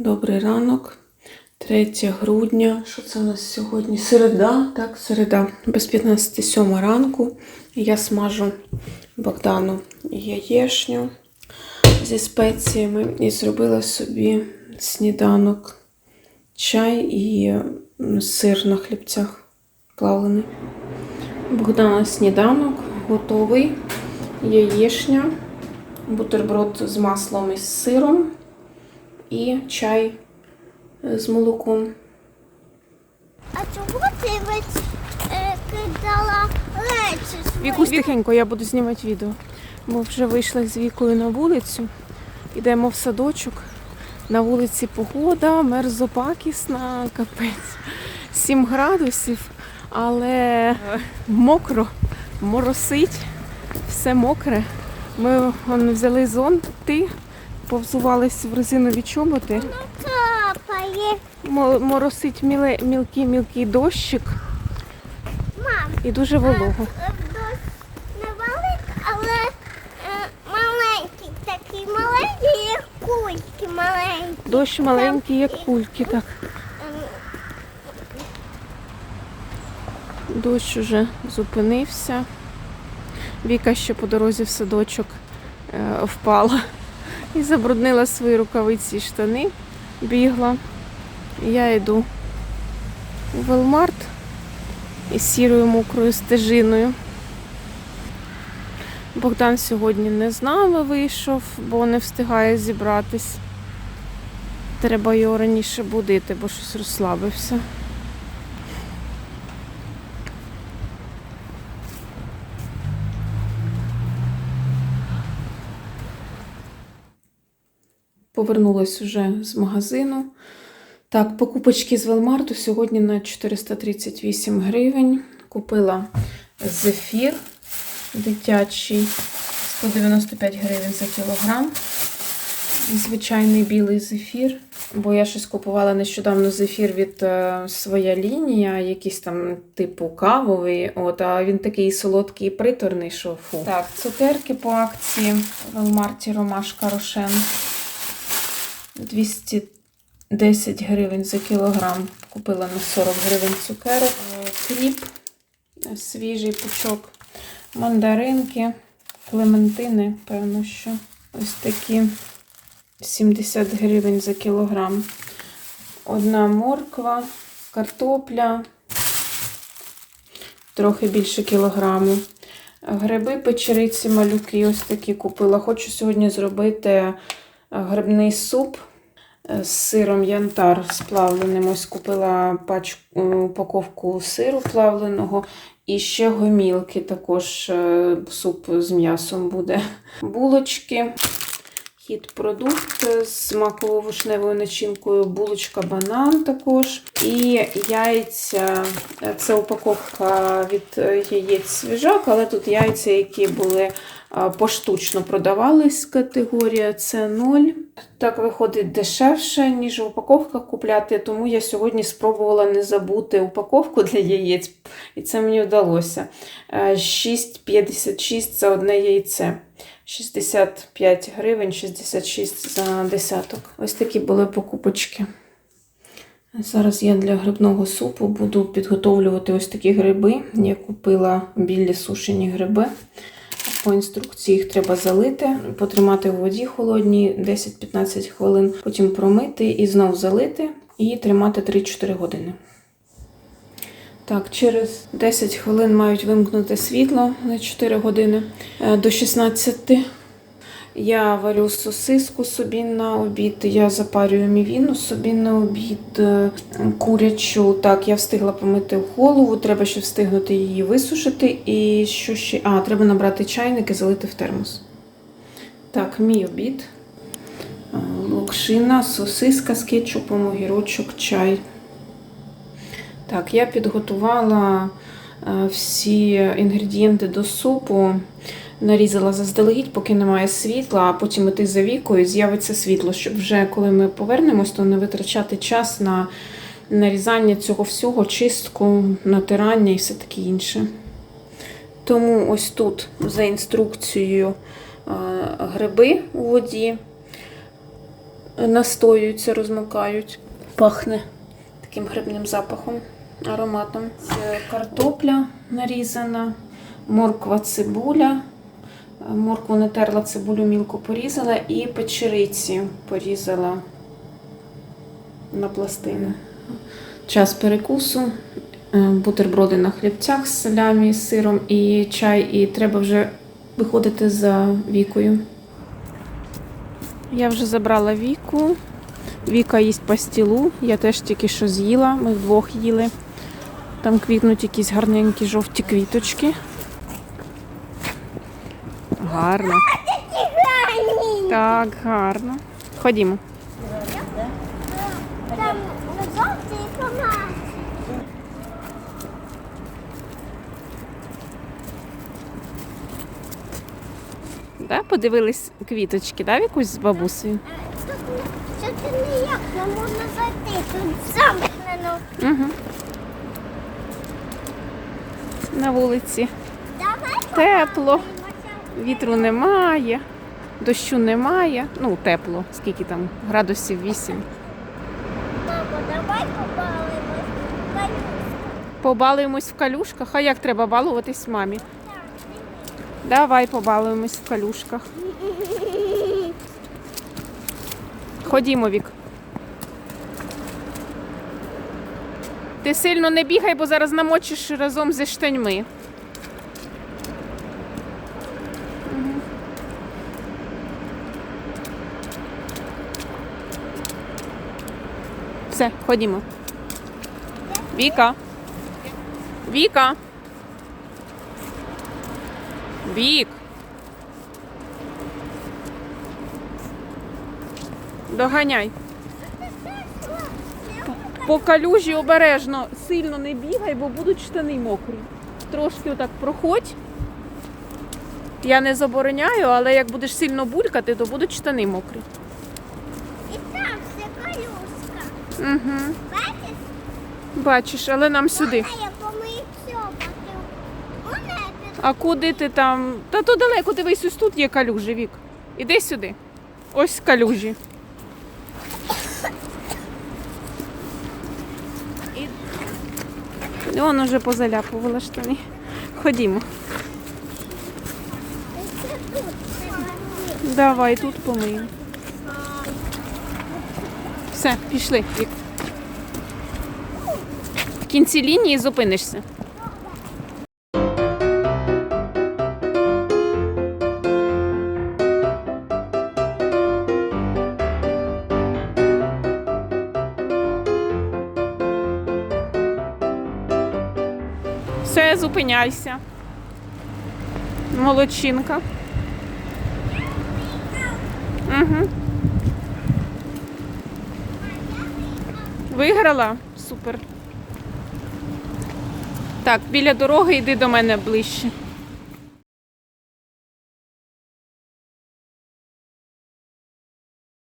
Добрий ранок, 3 грудня. Що це у нас сьогодні? Середа, так, середа, без 15 7 ранку. Я смажу Богдану яєшню зі спеціями і зробила собі сніданок, чай і сир на хлібцях плавлений. Богдана сніданок готовий. Яєшня, бутерброд з маслом і з сиром і чай з молоком. А чого ти весь е, кидала речі свої? Вікусь тихенько, я буду знімати відео. Ми вже вийшли з вікою на вулицю, йдемо в садочок. На вулиці погода, мерзопакісна, капець. 7 градусів, але мокро, моросить, все мокре. Ми вон, взяли зонти, повзувались в резинові чоботи. Капає. Моросить міле, мілкий мілкий дощик Мам, і дуже волого. е, дощ не велик, але е, маленький, такий маленький, як кульки маленькі. Дощ маленький, як кульки, так. Дощ уже зупинився. Віка ще по дорозі в садочок е, впала і забруднила свої рукавиці і штани, бігла. Я йду у Велмарт із сірою мокрою стежиною. Богдан сьогодні не з нами вийшов, бо не встигає зібратись. Треба його раніше будити, бо щось розслабився. Повернулась уже з магазину. Так, покупочки з Велмарту сьогодні на 438 гривень. Купила зефір дитячий 195 гривень за кілограм. Звичайний білий зефір. Бо я щось купувала нещодавно зефір від е, своя лінія, якийсь там типу кавовий. От, а він такий солодкий приторний, що фу. Так, цукерки по акції в Велмарті Ромашка Рошен. 210 гривень за кілограм. Купила на 40 гривень цукерок. Е, Кріп, е, свіжий пучок, мандаринки, клементини, певно, що ось такі 70 гривень за кілограм. Одна морква, картопля, трохи більше кілограму. Гриби, печериці, малюки, ось такі купила. Хочу сьогодні зробити е, грибний суп з сиром янтар сплавленим. Ось купила пачку, е, упаковку сиру плавленого і ще гомілки, також е, суп з м'ясом буде. Булочки. Хід продукт з маково-вишневою начинкою, булочка банан також. І яйця. Це упаковка від яєць свіжак, але тут яйця, які були поштучно продавались, категорія С0. Так виходить дешевше, ніж в упаковках купляти, тому я сьогодні спробувала не забути упаковку для яєць, і це мені вдалося. Е, 6,56 за одне яйце. 65 гривень, 66 за десяток. Ось такі були покупочки. Зараз я для грибного супу буду підготовлювати ось такі гриби. Я купила білі сушені гриби. По інструкції їх треба залити, потримати в воді холодній 10-15 хвилин, потім промити і знов залити і тримати 3-4 години. Так, через 10 хвилин мають вимкнути світло на 4 години Е, до 16. Я варю сосиску собі на обід, я запарюю мівіну собі на обід, е, курячу. Так, я встигла помити голову, треба ще встигнути її висушити. І що ще? А, треба набрати чайник і залити в термос. Так, мій обід. Е, Локшина, сосиска з кетчупом, огірочок, чай. Так, я підготувала е, всі інгредієнти до супу, нарізала заздалегідь, поки немає світла, а потім іти за вікою, з'явиться світло, щоб вже коли ми повернемось, то не витрачати час на нарізання цього всього, чистку, натирання і все таке інше. Тому ось тут за інструкцією е, гриби у воді. настоюються, розмокають. Пахне таким грибним запахом, ароматом. Це картопля нарізана, морква, цибуля. Моркву натерла, цибулю мілко порізала і печериці порізала на пластини. Час перекусу, е, бутерброди на хлібцях з салямі, з сиром і чай, і треба вже виходити за вікою. Я вже забрала віку. Віка їсть пастілу. Я теж тільки що з'їла. Ми вдвох їли. Там квітнуть якісь гарненькі жовті квіточки. Гарно. Так, гарно. Ходімо. Там жовтий помад. Да? Подивились квіточки, да, якусь з бабусею? Тут це ти ніяк не можна зайти. Тут замкнено. Угу. На вулиці тепло, вітру немає, дощу немає. Ну, тепло, скільки там градусів 8. Мамо, давай побалимось. Балюшка. Побалуємось в калюшках. А як треба балуватись мамі? Давай побалуємось в калюшках. Ходімо, Вік. Ти сильно не бігай, бо зараз намочиш разом зі штаньми. Все, ходімо. Віка. Віка. Вік. Доганяй. По калюжі обережно, сильно не бігай, бо будуть штани мокрі. Трошки отак проходь. Я не забороняю, але як будеш сильно булькати, то будуть штани мокрі. І там все колюшка. Угу. Бачиш? Бачиш, але нам сюди. Можна я помию. А куди ти там? Та то далеко дивись, ось тут є калюжі, Вік. Іди сюди. Ось калюжі. І вон уже позаляпувала штани. Ходімо. Давай тут помиємо. Все, пішли. В кінці лінії зупинишся. Зупиняйся. Молодчинка. Угу. Виграла? Супер. Так, біля дороги йди до мене ближче.